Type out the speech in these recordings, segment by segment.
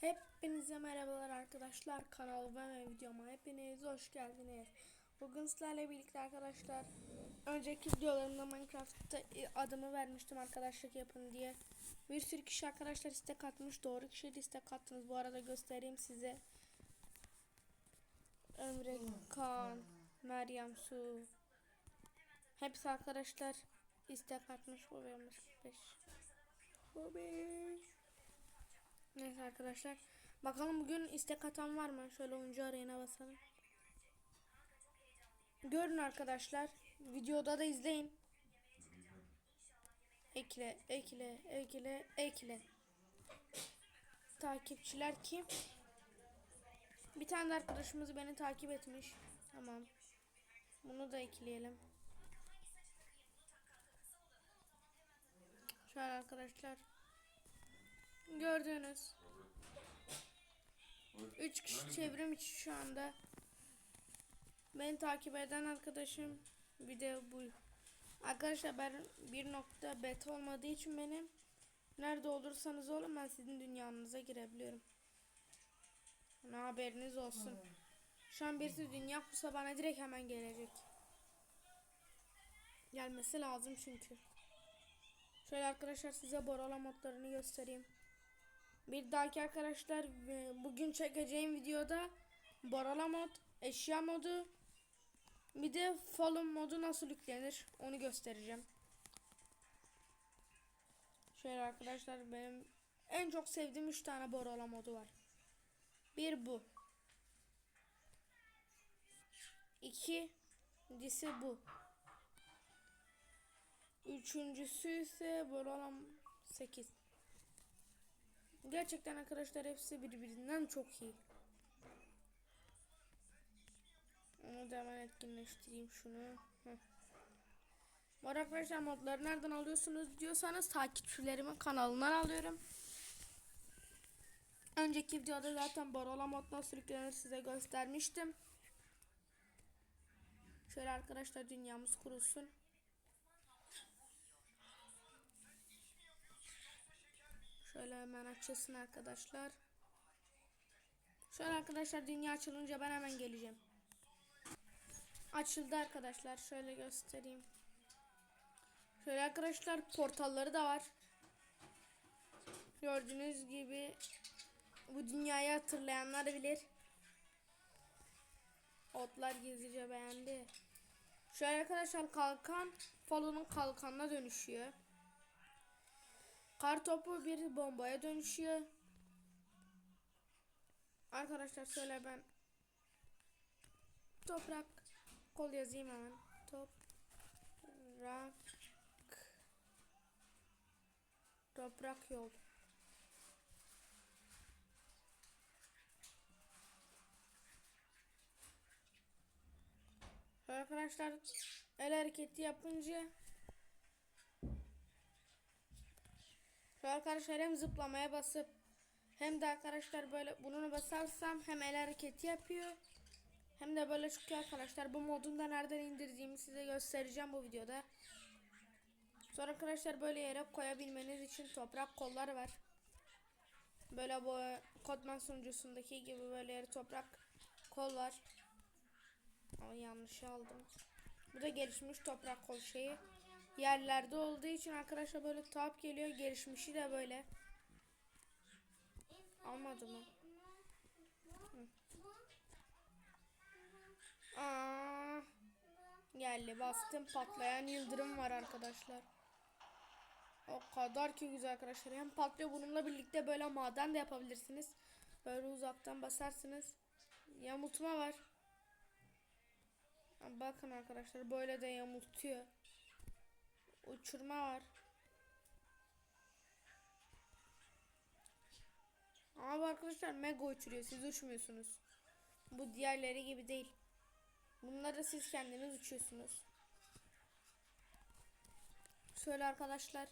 Hepinize merhabalar arkadaşlar kanalıma ve videoma hepiniz hoş geldiniz. Bugün sizlerle birlikte arkadaşlar önceki videolarımda Minecraft'ta adımı vermiştim arkadaşlık yapın diye. Bir sürü kişi arkadaşlar istek atmış doğru kişiye de istek attınız bu arada göstereyim size. Emre Kaan, Meryem Su hepsi arkadaşlar istek atmış bu benim 5. Bu. Neyse arkadaşlar. Bakalım bugün istek atan var mı? Şöyle oyuncu arayına basalım. Görün arkadaşlar. Videoda da izleyin. Ekle, ekle, ekle, ekle. Takipçiler kim? Bir tane de arkadaşımız beni takip etmiş. Tamam. Bunu da ekleyelim. Şöyle arkadaşlar. Gördüğünüz. Üç kişi çevrim içi şu anda. Beni takip eden arkadaşım bir de bu. Arkadaşlar ben bir nokta beta olmadığı için benim nerede olursanız olun ben sizin dünyanıza girebiliyorum. Ne haberiniz olsun. Şu an birisi dünya kursa bana direkt hemen gelecek. Gelmesi lazım çünkü. Şöyle arkadaşlar size borala modlarını göstereyim. Bir dahaki arkadaşlar e, bugün çekeceğim videoda borala mod, eşya modu bir de fallen modu nasıl yüklenir onu göstereceğim. Şöyle arkadaşlar benim en çok sevdiğim 3 tane borala modu var. Bir bu. İki disi bu. Üçüncüsü ise borala 8. Gerçekten arkadaşlar hepsi birbirinden çok iyi. Onu da hemen etkinleştireyim şunu. Heh. Bu arkadaşlar modları nereden alıyorsunuz diyorsanız takipçilerimin kanalından alıyorum. Önceki videoda zaten Borola mod nasıl yüklenir size göstermiştim. Şöyle arkadaşlar dünyamız kurulsun. Şöyle hemen açılsın arkadaşlar. Şöyle arkadaşlar dünya açılınca ben hemen geleceğim. Açıldı arkadaşlar. Şöyle göstereyim. Şöyle arkadaşlar portalları da var. Gördüğünüz gibi bu dünyayı hatırlayanlar bilir. Otlar gizlice beğendi. Şöyle arkadaşlar kalkan Fallon'un kalkanına dönüşüyor. Kar topu bir bombaya dönüşüyor. Arkadaşlar şöyle ben toprak kol yazayım hemen. Toprak toprak yol. Arkadaşlar el hareketi yapınca Şu arkadaşlar hem zıplamaya basıp hem de arkadaşlar böyle bunu basarsam hem el hareketi yapıyor. Hem de böyle çıkıyor arkadaşlar. Bu modunu da nereden indirdiğimi size göstereceğim bu videoda. Sonra arkadaşlar böyle yere koyabilmeniz için toprak kollar var. Böyle bu Kodman sunucusundaki gibi böyle yere toprak kol var. Ama yanlış aldım. Bu da gelişmiş toprak kol şeyi yerlerde olduğu için arkadaşlar böyle top geliyor. Gelişmişi de böyle. Almadı mı? Hı. Aa, geldi bastım patlayan yıldırım var arkadaşlar. O kadar ki güzel arkadaşlar. Hem patlıyor bununla birlikte böyle maden de yapabilirsiniz. Böyle uzaktan basarsınız. Yamultma var. Bakın arkadaşlar böyle de yamultuyor. Uçurma var. Ama arkadaşlar mega uçuruyor. Siz uçmuyorsunuz. Bu diğerleri gibi değil. Bunları siz kendiniz uçuyorsunuz. Şöyle arkadaşlar.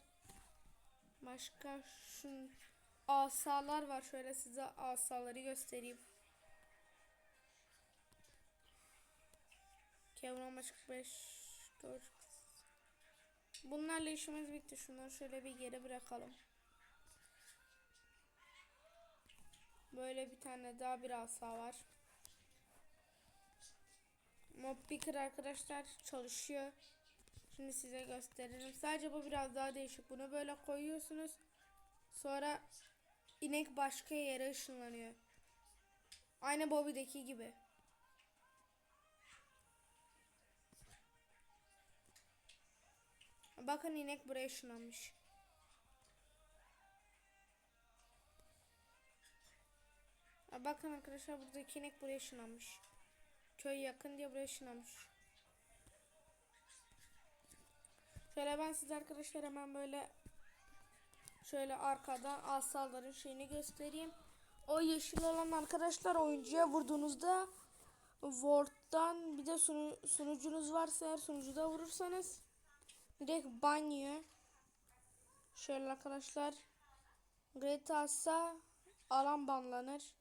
Başka şu asalar var. Şöyle size asaları göstereyim. Kevron 45 4 Bunlarla işimiz bitti. Şunları şöyle bir geri bırakalım. Böyle bir tane daha bir asa var. Mob Picker arkadaşlar çalışıyor. Şimdi size gösteririm. Sadece bu biraz daha değişik. Bunu böyle koyuyorsunuz. Sonra inek başka yere ışınlanıyor. Aynı Bobby'deki gibi. Bakın inek buraya ışınlanmış. Ha, Bakın arkadaşlar buradaki inek buraya ışınlanmış. Köy yakın diye buraya ışınlanmış. Şöyle ben size arkadaşlar hemen böyle şöyle arkadan asalların şeyini göstereyim. O yeşil olan arkadaşlar oyuncuya vurduğunuzda Word'dan bir de sunu, sunucunuz varsa eğer sunucuda vurursanız direkt ban yiyor. Şöyle arkadaşlar Greta atsa alan banlanır.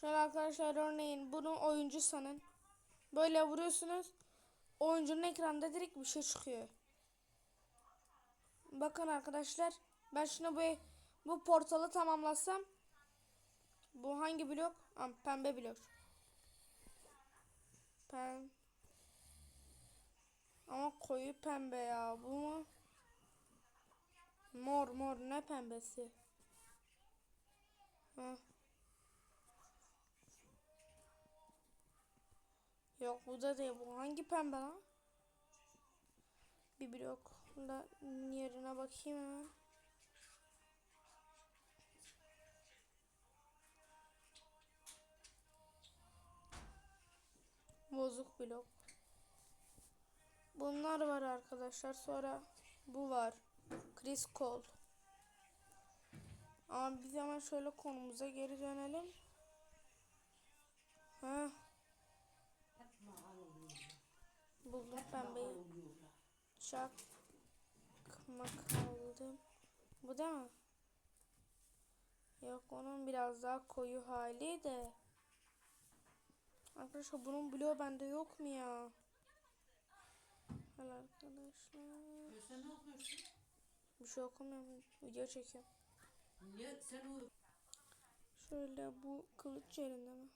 Şöyle arkadaşlar örneğin bunu oyuncu sanın. Böyle vuruyorsunuz. Oyuncunun ekranda direkt bir şey çıkıyor. Bakın arkadaşlar ben şimdi bu bu portalı tamamlasam bu hangi blok? Pembe blok. Pem ama koyu pembe ya bu mu? Mor mor ne pembesi? Ha. Yok bu da değil bu hangi pembe lan? Bir blok da yerine bakayım hemen. Bozuk blok. Bunlar var arkadaşlar. Sonra bu var. Chris Cole. Ama biz hemen şöyle konumuza geri dönelim. Ha. Buldum pembeyi. Çakma kaldım. Bu da mı? Yok onun biraz daha koyu hali de. Arkadaşlar bunun bloğu bende yok mu ya? Hadi arkadaşlar. Sen ne yapıyorsun? Bir şey okumuyorum. Video çekiyorum. Niye sen o Şöyle bu kılıç yerinde mi?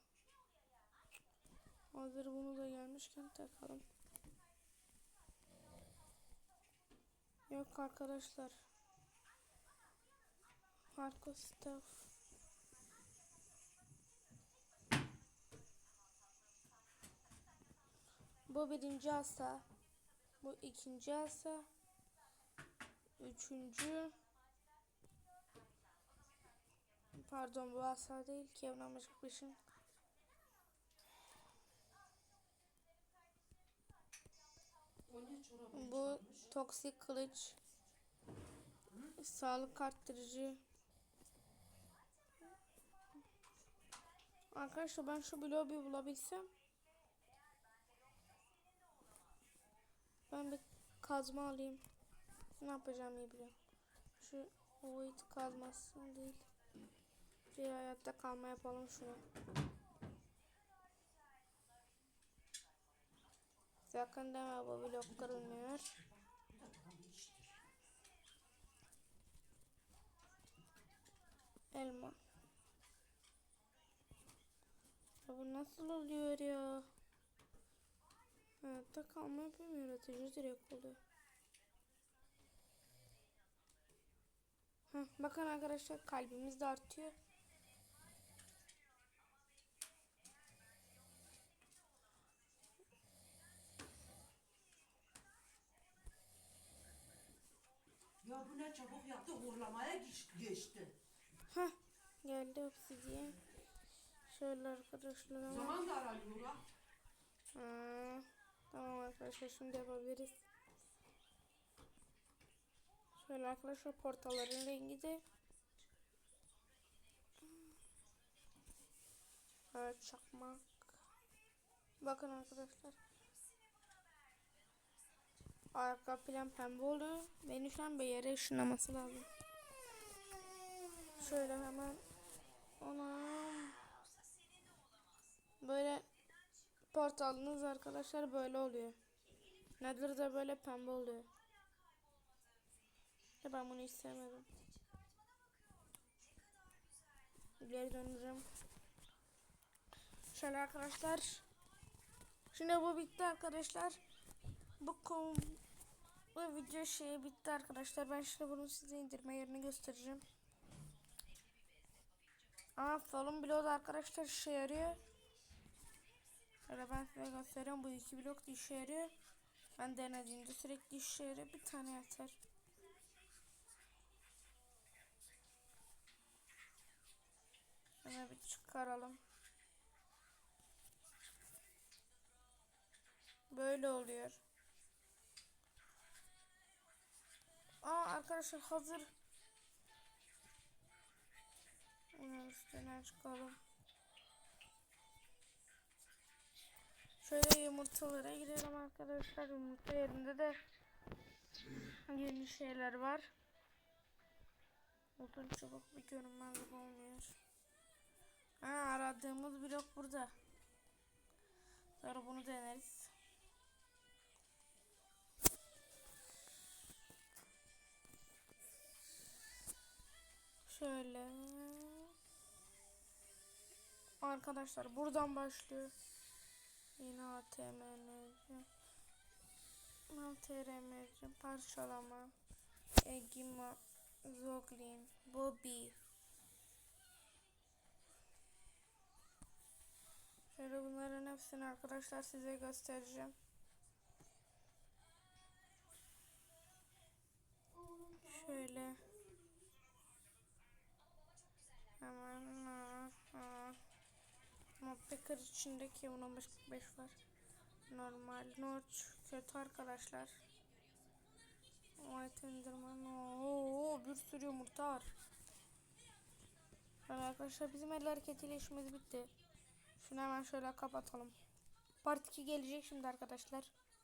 Hazır bunu da gelmişken takalım. Yok arkadaşlar. Hardcore stuff. Bu birinci asa. Bu ikinci asa. Üçüncü. Pardon bu asa değil başka bir şey. Bu toksik kılıç. Sağlık arttırıcı. Arkadaşlar ben şu bloğu bir bulabilsem. Ben bir kazma alayım. Ne yapacağım iyi biliyorum. Şu void kazması değil. Bir hayatta kalma yapalım şunu. Sakın deme bu blok kırılmıyor. Elma. Ya bu nasıl oluyor ya? Hayatta kalma yapamıyor. Yaratıcı direkt oluyor. Heh, bakın arkadaşlar kalbimiz de artıyor. Ya bu ne çabuk yaptı horlamaya geç- geçti. Heh, geldi obsidiyen. Şöyle arkadaşlar ama. Zaman da aralıyor ha. Tamam arkadaşlar şimdi yapabiliriz. Şöyle arkadaşlar portaların rengi de. Evet çakmak. Bakın arkadaşlar. Arka plan pembe oluyor. Beni şu an bir yere ışınlaması lazım. Şöyle hemen ona böyle portalınız arkadaşlar böyle oluyor. Nether de böyle pembe oluyor. Ya ben bunu hiç sevmedim. ileri dönürüm. Şöyle arkadaşlar. Şimdi bu bitti arkadaşlar. Bu kom bu video şey bitti arkadaşlar. Ben şimdi bunu size indirme yerini göstereceğim. Aa falun bloğu da arkadaşlar işe yarıyor. Şöyle ben size gösteriyorum. Bu iki blok işe yarıyor. Ben denediğimde sürekli işe yarıyor. Bir tane yeter. Hemen bir çıkaralım. Böyle oluyor. Aa arkadaşlar hazır. Onun üstüne çıkalım. Şöyle yumurtalara girelim arkadaşlar. Yumurta yerinde de yeni şeyler var. Odun çubuk bir görünmez gibi olmuyor. Ha, aradığımız blok burada. Sonra bunu deneriz. Şöyle. Arkadaşlar buradan başlıyor. Yine ATM enerji. ATM enerji. Parçalama. Egima. Zoglin. Bobby. Şöyle bunların hepsini arkadaşlar size göstereceğim. Şöyle. Hemen aa, aa. Moppeker içindeki 1545 var. Normal notch kötü arkadaşlar. White Enderman. Oo, bir sürü yumurta var. Evet arkadaşlar bizim el hareketiyle işimiz bitti. Şunu hemen şöyle kapatalım. Part 2 gelecek şimdi arkadaşlar.